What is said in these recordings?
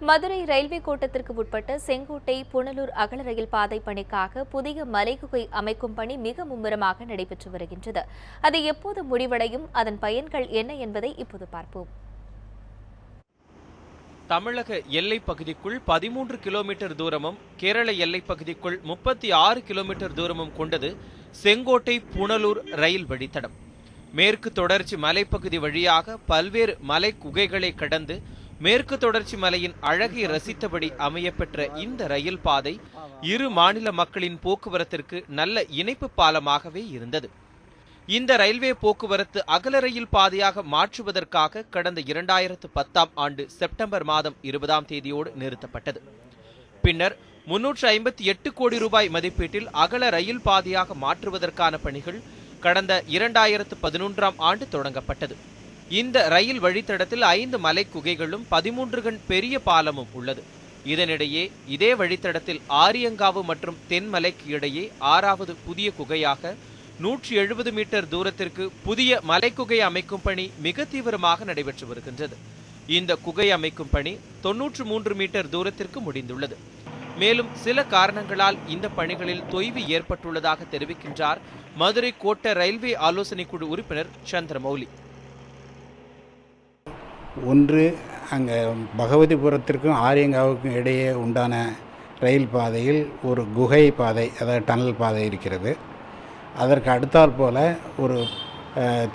Madurai railway கோட்டத்திற்கு உட்பட்ட செங்கோட்டை புனலூர் அகல ரயில் பாதை பணிக்காக புதிய மலைகுகை அமைக்கும் பணி மிக மும்முரமாக நடைபெற்று வருகின்றது. அது எப்போது முடிவடையும் அதன் பயன்கள் என்ன என்பதை இப்போது பார்ப்போம். தமிழக எல்லைப் பகுதிக்குள் பதிமூன்று கிலோமீட்டர் தூரமும் கேரள எல்லைப் பகுதிக்குள் முப்பத்தி ஆறு கிலோமீட்டர் தூரமும் கொண்டது செங்கோட்டை புனலூர் ரயில் வழித்தடம். மேற்கு தொடர்ச்சி மலைப்பகுதி வழியாக பல்வேறு மலை குகைகளை கடந்து மேற்கு தொடர்ச்சி மலையின் அழகை ரசித்தபடி அமையப்பெற்ற இந்த ரயில் பாதை இரு மாநில மக்களின் போக்குவரத்திற்கு நல்ல இணைப்பு பாலமாகவே இருந்தது. இந்த ரயில்வே போக்குவரத்து அகல ரயில் பாதையாக மாற்றுவதற்காக கடந்த இரண்டாயிரத்து பத்தாம் ஆண்டு செப்டம்பர் மாதம் இருபதாம் தேதியோடு நிறுத்தப்பட்டது. பின்னர் முன்னூற்று ஐம்பத்தி எட்டு கோடி ரூபாய் மதிப்பீட்டில் அகல ரயில் பாதையாக மாற்றுவதற்கான பணிகள் கடந்த இரண்டாயிரத்து பதினொன்றாம் ஆண்டு தொடங்கப்பட்டது. இந்த ரயில் வழித்தடத்தில் ஐந்து மலை குகைகளும் பதிமூன்று கண் பெரிய பாலமும் உள்ளது. இதனிடையே இதே வழித்தடத்தில் ஆரியங்காவு மற்றும் தென்மலைக்கு இடையே ஆறாவது புதிய குகையாக நூற்றி எழுபது மீட்டர் தூரத்திற்கு புதிய மலைக்குகை அமைக்கும் பணி மிக தீவிரமாக நடைபெற்று வருகின்றது. இந்த குகை அமைக்கும் பணி தொன்னூற்று மூன்று மீட்டர் தூரத்திற்கு முடிந்துள்ளது. மேலும் சில காரணங்களால் இந்த பணிகளில் தொய்வு ஏற்பட்டுள்ளதாக தெரிவிக்கின்றார் மதுரை கோட்ட ரயில்வே ஆலோசனை குழு உறுப்பினர் சந்திரமௌலி. ஒன்று அங்கே பகவதிபுரத்திற்கும் ஆரியங்காவுக்கும் இடையே உண்டான ரயில் பாதையில் ஒரு குகை பாதை அதாவது டனல் பாதை இருக்கிறது. அதற்கு அடுத்தாற் போல ஒரு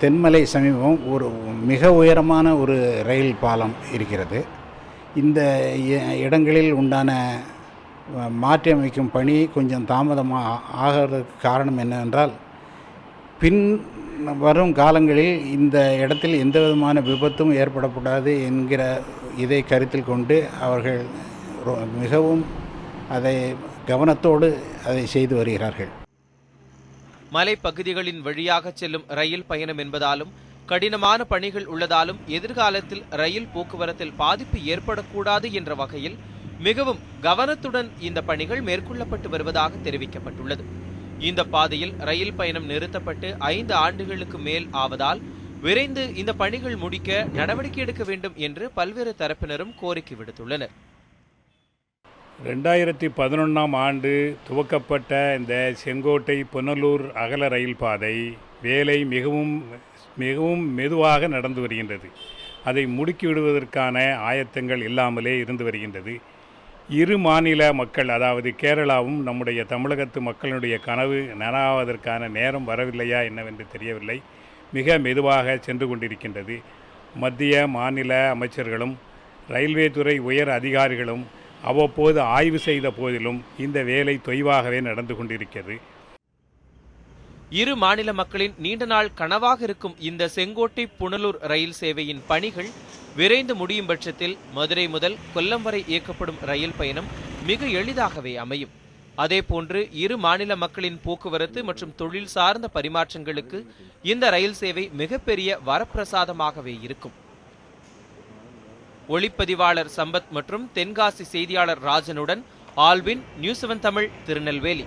தென்மலை சமீபம் ஒரு மிக உயரமான ஒரு ரயில் பாலம் இருக்கிறது. இந்த இ- இடங்களில் உண்டான மாற்றியமைக்கும் மாற்றி அமைக்கும் பணி கொஞ்சம் தாமதமாக ஆகிறதுக்கு காரணம் என்னவென்றால் பின் வரும் காலங்களில் இந்த இடத்தில் எந்த விதமான விபத்தும் ஏற்படக்கூடாது என்கிற இதை கருத்தில் கொண்டு அவர்கள் மிகவும் அதை கவனத்தோடு அதை செய்து வருகிறார்கள். மலைப்பகுதிகளின் வழியாக செல்லும் ரயில் பயணம் என்பதாலும் கடினமான பணிகள் உள்ளதாலும் எதிர்காலத்தில் ரயில் போக்குவரத்தில் பாதிப்பு ஏற்படக்கூடாது என்ற வகையில் மிகவும் கவனத்துடன் இந்த பணிகள் மேற்கொள்ளப்பட்டு வருவதாக தெரிவிக்கப்பட்டுள்ளது. இந்த பாதையில் ரயில் பயணம் நிறுத்தப்பட்டு ஐந்து ஆண்டுகளுக்கு மேல் ஆவதால் விரைந்து இந்த பணிகள் முடிக்க நடவடிக்கை எடுக்க வேண்டும் என்று பல்வேறு தரப்பினரும் கோரிக்கை விடுத்துள்ளனர். ரெண்டாயிரத்தி பதினொன்றாம் ஆண்டு துவக்கப்பட்ட இந்த செங்கோட்டை புனலூர் அகல ரயில் பாதை வேலை மிகவும் மிகவும் மெதுவாக நடந்து வருகின்றது. அதை முடுக்கிவிடுவதற்கான ஆயத்தங்கள் இல்லாமலே இருந்து வருகின்றது. இரு மாநில மக்கள் அதாவது கேரளாவும் நம்முடைய தமிழகத்து மக்களுடைய கனவு நனவாவதற்கான நேரம் வரவில்லையா என்னவென்று தெரியவில்லை. மிக மெதுவாக சென்று கொண்டிருக்கின்றது. மத்திய மாநில அமைச்சர்களும் ரயில்வே துறை உயர் அதிகாரிகளும் அவ்வப்போது ஆய்வு செய்த போதிலும் இந்த வேலை தொய்வாகவே நடந்து கொண்டிருக்கிறது. இரு மாநில மக்களின் நீண்ட நாள் கனவாக இருக்கும் இந்த செங்கோட்டை புனலூர் ரயில் சேவையின் பணிகள் விரைந்து முடியும் பட்சத்தில் மதுரை முதல் கொல்லம் வரை இயக்கப்படும் ரயில் பயணம் மிக எளிதாகவே அமையும். அதேபோன்று இரு மாநில மக்களின் போக்குவரத்து மற்றும் தொழில் சார்ந்த பரிமாற்றங்களுக்கு இந்த ரயில் சேவை மிகப்பெரிய வரப்பிரசாதமாகவே இருக்கும். ஒளிப்பதிவாளர் சம்பத் மற்றும் தென்காசி செய்தியாளர் ராஜனுடன் Alvin news seven Tamil Tirunelveli.